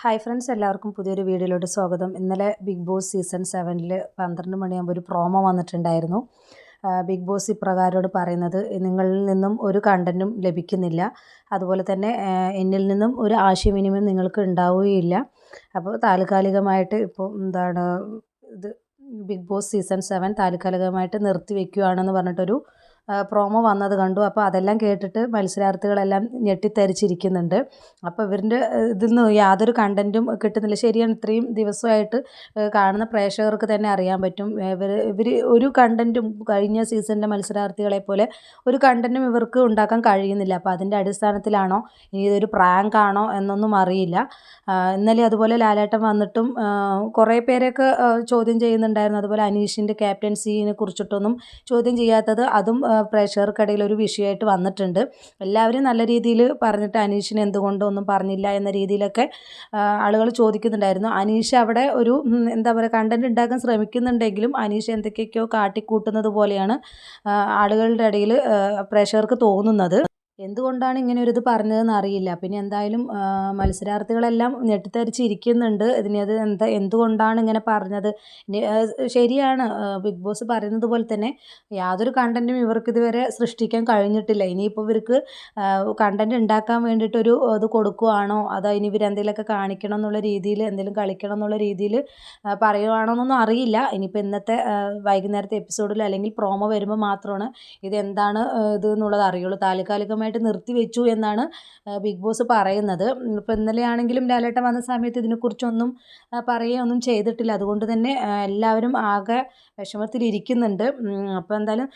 Hi friends എല്ലാവർക്കും പുതിയൊരു വീഡിയോയിലോട്ട് സ്വാഗതം. ഇന്നലെ ബിഗ് ബോസ് സീസൺ സെവനിൽ പന്ത്രണ്ട് മണിയാകുമ്പോൾ ഒരു പ്രോമോ വന്നിട്ടുണ്ടായിരുന്നു. ബിഗ് ബോസ് ഇപ്രകാരോട് പറയുന്നത് നിങ്ങളിൽ നിന്നും ഒരു കണ്ടന്റും ലഭിക്കുന്നില്ല. അതുപോലെ തന്നെ എന്നിൽ നിന്നും ഒരു ആശയവിനിമയം നിങ്ങൾക്ക് ഉണ്ടാവുകയില്ല. അപ്പോൾ താൽക്കാലികമായിട്ട് ഇപ്പോൾ എന്താണ് ഇത് ബിഗ് ബോസ് സീസൺ സെവൻ താൽക്കാലികമായിട്ട് നിർത്തിവെക്കുകയാണെന്ന് പറഞ്ഞിട്ടൊരു പ്രോമോ വന്നത് കണ്ടു. അപ്പോൾ അതെല്ലാം കേട്ടിട്ട് മത്സരാർത്ഥികളെല്ലാം ഞെട്ടിത്തരിച്ചിരിക്കുന്നുണ്ട്. അപ്പോൾ ഇവരിന്റെ ഇതിൽ നിന്ന് യാതൊരു കണ്ടന്റും കിട്ടുന്നില്ല. ശരിയാണ് ഇത്രയും ദിവസമായിട്ട് കാണുന്ന പ്രേക്ഷകർക്ക് തന്നെ അറിയാൻ പറ്റും. ഇവർ ഇവർ ഒരു കണ്ടന്റും കഴിഞ്ഞ സീസണിലെ മത്സരാർത്ഥികളെ പോലെ ഒരു കണ്ടന്റും ഇവർക്ക് ഉണ്ടാക്കാൻ കഴിയുന്നില്ല. അപ്പോൾ അതിന്റെ അടിസ്ഥാനത്തിലാണോ ഇനി ഇതൊരു പ്രാങ്ക് ആണോ എന്നൊന്നും അറിയില്ല. ഇന്നലെ അതുപോലെ ലാലേട്ടൻ വന്നിട്ടും കുറേ പേരെയൊക്കെ ചോദ്യം ചെയ്യുന്നുണ്ടായിരുന്നു. അതുപോലെ അനീഷിന്റെ ക്യാപ്റ്റൻസിനെ കുറിച്ചിട്ടൊന്നും ചോദ്യം ചെയ്യാത്തത്. അതും പ്രേക്ഷകർക്കിടയിൽ ഒരു വിഷയമായിട്ട് വന്നിട്ടുണ്ട്. എല്ലാവരും നല്ല രീതിയിൽ പറഞ്ഞിട്ട് അനീഷിനെ എന്തുകൊണ്ടോ ഒന്നും പറഞ്ഞില്ല എന്ന രീതിയിലൊക്കെ ആളുകൾ ചോദിക്കുന്നുണ്ടായിരുന്നു. അനീഷ് അവിടെ ഒരു എന്താ പറയുക കണ്ടന്റ് ഉണ്ടാക്കാൻ ശ്രമിക്കുന്നുണ്ടെങ്കിലും അനീഷ് എന്തൊക്കെയൊക്കെയോ കാട്ടിക്കൂട്ടുന്നത് പോലെയാണ് ആളുകളുടെ ഇടയിൽ പ്രേക്ഷകർക്ക് തോന്നുന്നത്. എന്തുകൊണ്ടാണ് ഇങ്ങനെ ഒരു ഇത് പറഞ്ഞതെന്ന് അറിയില്ല. പിന്നെ എന്തായാലും മത്സരാർത്ഥികളെല്ലാം ഞെട്ടിത്തരിച്ചിരിക്കുന്നുണ്ട് ഇതിന് അത് എന്താ എന്തുകൊണ്ടാണ് ഇങ്ങനെ പറഞ്ഞത്? ശരിയാണ്. ബിഗ് ബോസ് പറയുന്നത് പോലെ തന്നെ യാതൊരു കണ്ടന്റും ഇവർക്ക് ഇതുവരെ സൃഷ്ടിക്കാൻ കഴിഞ്ഞിട്ടില്ല. ഇനിയിപ്പോൾ ഇവർക്ക് കണ്ടന്റ് ഉണ്ടാക്കാൻ വേണ്ടിയിട്ടൊരു ഇത് കൊടുക്കുകയാണോ അതോ ഇനി ഇവർ എന്തെങ്കിലുമൊക്കെ കാണിക്കണം എന്നുള്ള രീതിയിൽ എന്തെങ്കിലും കളിക്കണം എന്നുള്ള രീതിയിൽ പറയുവാണോ എന്നൊന്നും അറിയില്ല. ഇനിയിപ്പോൾ ഇന്നത്തെ വൈകുന്നേരത്തെ എപ്പിസോഡിൽ അല്ലെങ്കിൽ പ്രോമോ വരുമ്പോൾ മാത്രമാണ് ഇതെന്താണ് ഇത് എന്നുള്ളത് അറിയുള്ളൂ. താൽക്കാലികമായി ആയിട്ട് നിർത്തിവെച്ചു എന്നാണ് ബിഗ് ബോസ് പറയുന്നത്. ഇപ്പോൾ ഇന്നലെ ആണെങ്കിലും ലാലേട്ടൻ വന്ന സമയത്ത് ഇതിനെക്കുറിച്ചൊന്നും പറയുകയൊന്നും ചെയ്തിട്ടില്ല. അതുകൊണ്ട് തന്നെ എല്ലാവരും ആകെ വിഷമത്തിലിരിക്കുന്നുണ്ട്. അപ്പോൾ എന്തായാലും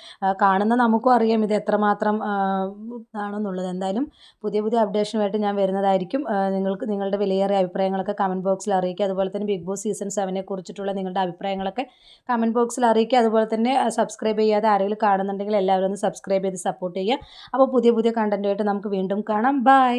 കാണുന്ന നമുക്കും അറിയാം ഇത് എത്രമാത്രം ഇതാണെന്നുള്ളത്. എന്തായാലും പുതിയ പുതിയ അപ്ഡേഷനുമായിട്ട് ഞാൻ വരുന്നതായിരിക്കും. നിങ്ങൾക്ക് നിങ്ങളുടെ വിലയേറിയ അഭിപ്രായങ്ങളൊക്കെ കമന്റ് ബോക്സിൽ അറിയിക്കുക. അതുപോലെ തന്നെ ബിഗ് ബോസ് സീസൺ സെവനെ കുറിച്ചിട്ടുള്ള നിങ്ങളുടെ അഭിപ്രായങ്ങളൊക്കെ കമന്റ് ബോക്സിൽ അറിയിക്കുക. അതുപോലെ തന്നെ സബ്സ്ക്രൈബ് ചെയ്യാതെ ആരെങ്കിലും കാണുന്നുണ്ടെങ്കിൽ എല്ലാവരും ഒന്ന് സബ്സ്ക്രൈബ് ചെയ്ത് സപ്പോർട്ട് ചെയ്യുക. അപ്പോൾ പുതിയ പുതിയ കണ്ടന്റുമായിട്ട് നമുക്ക് വീണ്ടും കാണാം. ബൈ